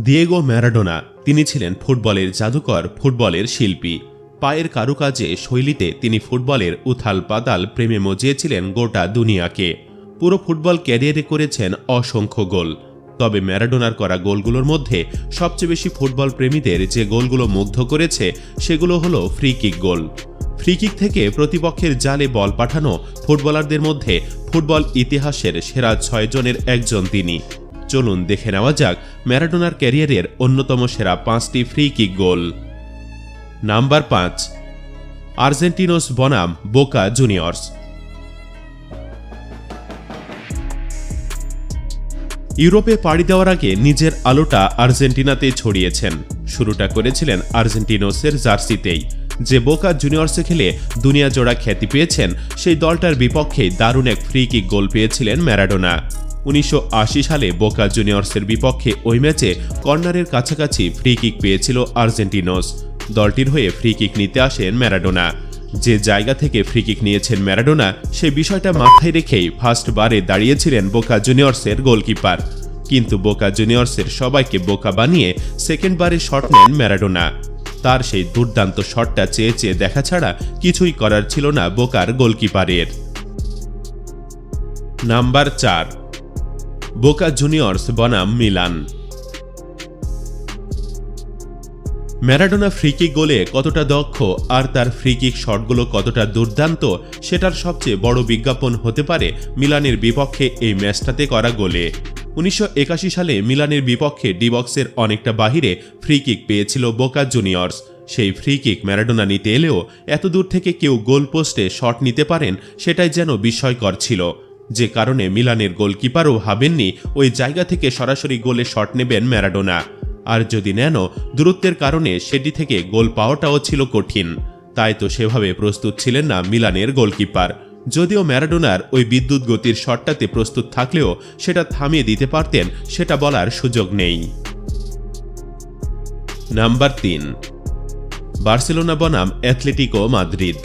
Diego Maradona তিনি ছিলেন ফুটবলের জাদুকর, ফুটবলের শিল্পী। পায়ের কারুকাজে শৈলীতে তিনি ফুটবলের উথাল পাতাল প্রেমে মজিয়েছিলেন গোটা দুনিয়াকে। পুরো ফুটবল ক্যারিয়ারে করেছেন অসংখ্য গোল। তবে ম্যারাডোনার করা গোলগুলোর মধ্যে সবচেয়ে বেশি ফুটবল প্রেমীদের যে গোলগুলো মুগ্ধ করেছে, সেগুলো হলো free kick goal. Free kick থেকে প্রতিপক্ষের জালে বল পাঠানো ফুটবলারদের মধ্যে ফুটবল ইতিহাসের সেরা ছয়জনের একজন তিনি। চলুন দেখে নেওয়া যাক ম্যারাডোনার ক্যারিয়ারের অন্যতম সেরা পাঁচটি ফ্রি কিক গোল নাম্বার পাঁচ, আর্জেন্টিনোস বনাম বোকা জুনিয়র্স। ইউরোপে পাড়ি দেওয়ার আগে নিজের আলোটা আর্জেন্টিনাতে ছড়িয়েছেন। শুরুটা করেছিলেন আর্জেন্টিনোসের জার্সিতেই। যে বোকা জুনিয়র্সে খেলে দুনিয়া জোড়া খ্যাতি পেয়েছেন, সেই দলটার বিপক্ষে দারুণ এক ফ্রি কিক গোল পেয়েছিলেন ম্যারাডোনা। উনিশশো আশি সালে বোকা জুনিয়র্সের বিপক্ষে ওই ম্যাচে কর্নারের কাছাকাছি ফ্রি কিক পেয়েছিল আর্জেন্টিনোস। দলটির হয়ে ফ্রি কিক নিতে আসেন ম্যারাডোনা। যে জায়গা থেকে ফ্রি কিক নিয়েছেন ম্যারাডোনা, সে বিষয়টা মাথায় রেখেই ফার্স্ট বারে দাঁড়িয়েছিলেন বোকা জুনিয়র্সের গোলকিপার কিন্তু বোকা জুনিয়র্সের সবাইকে বোকা বানিয়ে সেকেন্ড বারে শট নেন ম্যারাডোনা। তার সেই দুর্দান্ত শটটা চেয়ে চেয়ে দেখা ছাড়া কিছুই করার ছিল না বোকার গোলকিপারের নাম্বার চার। বোকা জুনিয়র্স বনাম মিলান। ম্যারাডোনা ফ্রিকিক গোলে কতটা দক্ষ আর তার ফ্রিকিক শটগুলো কতটা দুর্দান্ত সেটার সবচেয়ে বড় বিজ্ঞাপন হতে পারে মিলানের বিপক্ষে এই ম্যাচটাতে করা গোলে। উনিশশো একাশি সালে মিলানের বিপক্ষে ডিবক্সের অনেকটা বাহিরে ফ্রিকিক পেয়েছিল বোকা জুনিয়র্স। সেই ফ্রিকিক ম্যারাডোনা নিতে এলেও এত দূর থেকে কেউ গোল পোস্টে শট নিতে পারেন সেটাই যেন বিস্ময়কর ছিল। যে কারণে মিলানের গোলকিপারও ভাবেননি ওই জায়গা থেকে সরাসরি গোলে শট নেবেন ম্যারাডোনা। আর যদি নেন, দূরত্বের কারণে সেটি থেকে গোল পাওয়াটাও ছিল কঠিন। তাই তো সেভাবে প্রস্তুত ছিলেন না মিলানের গোলকিপার। যদিও ম্যারাডোনার ওই বিদ্যুৎ গতির শটটাতে প্রস্তুত থাকলেও সেটা থামিয়ে দিতে পারতেন, সেটা বলার সুযোগ নেই। নাম্বার তিন। বার্সেলোনা বনাম অ্যাথলেটিকো মাদ্রিদ।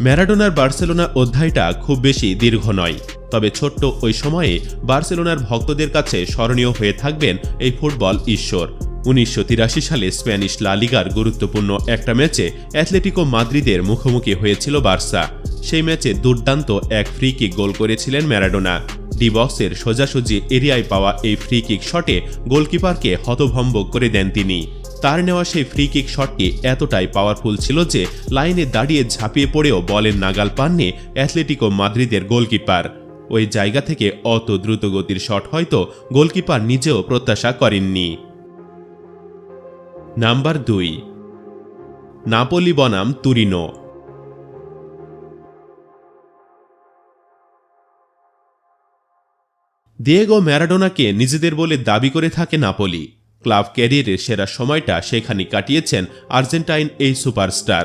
ম্যারাডোনার বার্সেলোনা অধ্যায়টা খুব বেশি দীর্ঘ নয়। তবে ছোট্ট ওই সময়ে বার্সেলোনার ভক্তদের কাছে স্মরণীয় হয়ে থাকবেন এই ফুটবল ঈশ্বর। উনিশশো তিরাশি সালে স্প্যানিশ লালিগার গুরুত্বপূর্ণ একটা ম্যাচে অ্যাথলেটিকো মাদ্রিদের মুখোমুখি হয়েছিল বার্সা। সেই ম্যাচে দুর্দান্ত এক ফ্রি কিক গোল করেছিলেন ম্যারাডোনা। ডিবক্সের সোজাসুজি এরিয়ায় পাওয়া এই ফ্রি কিক শটে গোলকিপারকে হতভম্ব করে দেন তিনি। তার নেওয়া সেই ফ্রি কিক শটটি এতটাই পাওয়ারফুল ছিল যে লাইনে দাঁড়িয়ে ঝাঁপিয়ে পড়েও বলের নাগাল পাননি অ্যাথলেটিকো মাদ্রিদের গোলকিপার। ওই জায়গা থেকে অত দ্রুতগতির শট হয়তো গোলকিপার নিজেও প্রত্যাশা করেননি। নাম্বার দুই, নাপোলি বনাম তুরিনো। দিয়েগো ম্যারাডোনাকে নিজেদের বলে দাবি করে থাকে নাপোলি। ক্লাব ক্যারিয়ারের সেরা সময়টা সেখানে কাটিয়েছেন আর্জেন্টাইন এই সুপারস্টার।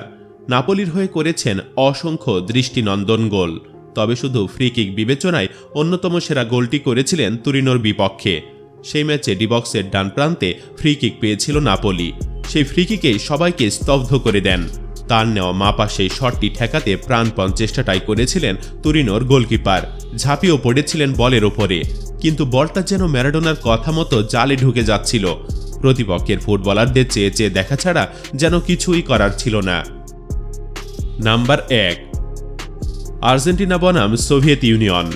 নাপোলির হয়ে করেছেন অসংখ্য দৃষ্টিনন্দন গোল। তবে শুধু ফ্রিকিক বিবেচনায় অন্যতম সেরা গোলটি করেছিলেন তুরিনোর বিপক্ষে। সেই ম্যাচে ডিবক্সের ডান প্রান্তে ফ্রি কিক পেয়েছিল নাপোলি। সেই ফ্রি কিকেই সবাইকে স্তব্ধ করে দেন। তার নেওয়া মাপা সেই শটটি ঠেকাতে প্রাণপণ চেষ্টাটাই করেছিলেন তুরিনোর গোলকিপার। ঝাঁপিয়েও পড়েছিলেন বলের ওপরে। কিন্তু বলটা যেন ম্যারাডোনার কথা মতো জালে ঢুকে যাচ্ছিল। প্রতিপক্ষের ফুটবলারদের চেয়ে চেয়ে দেখা ছাড়া যেন কিছুই করার ছিল না। নাম্বার এক। আর্জেন্টিনা বনাম সোভিয়েত ইউনিয়ন।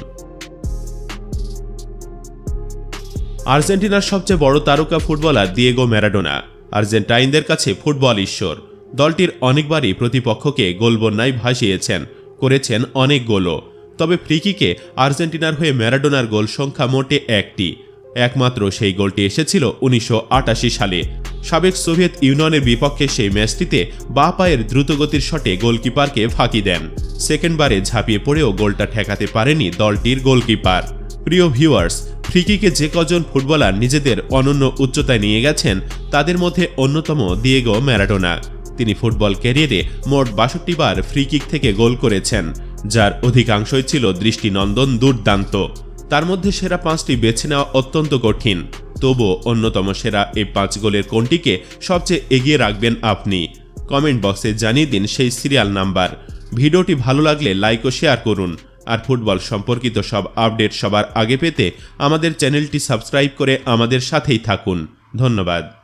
আর্জেন্টিনার সবচেয়ে বড় তারকা ফুটবলার দিয়েগো ম্যারাডোনা, আর্জেন্টাইনদের কাছে ফুটবল ঈশ্বর। দলটির অনেকবারই প্রতিপক্ষকে গোলবন্যায় ভাসিয়েছেন, করেছেন অনেক গোলও। তবে ফ্রিকিকে আর্জেন্টিনার হয়ে ম্যারাডোনার গোল সংখ্যা মোটে একটি। একমাত্র সেই গোলটি এসেছিল উনিশশো আটাশি সালে। সাবেক সোভিয়েত ইউনিয়নের বিপক্ষে সেই ম্যাচটিতে বা পায়ের দ্রুতগতির শটে গোলকিপারকে ফাঁকি দেন। সেকেন্ডবারে ঝাঁপিয়ে পড়েও গোলটা ঠেকাতে পারেনি দলটির গোলকিপার। প্রিয় ভিউয়ার্স, ফ্রিকিকে যে কজন ফুটবলার নিজেদের অনন্য উচ্চতায় নিয়ে গেছেন, তাদের মধ্যে অন্যতম দিয়েগো ম্যারাডোনা। তিনি ফুটবল ক্যারিয়ারে মোট বাষট্টি বার ফ্রি কিক থেকে গোল করেছেন। যার অধিকাংশই ছিল দৃষ্টিনন্দন দুর্দান্ত। তার মধ্যে সেরা পাঁচটি বেছে নেওয়া অত্যন্ত কঠিন। তবুও অন্যতম সেরা এই পাঁচ গোলের কোনটিকে সবচেয়ে এগিয়ে রাখবেন আপনি? কমেন্ট বক্সে জানিয়ে দিন সেই সিরিয়াল নাম্বার। ভিডিওটি ভালো লাগলে লাইক ও শেয়ার করুন। আর ফুটবল সম্পর্কিত সব আপডেট সবার আগে পেতে আমাদের চ্যানেলটি সাবস্ক্রাইব করে আমাদের সাথেই থাকুন। ধন্যবাদ।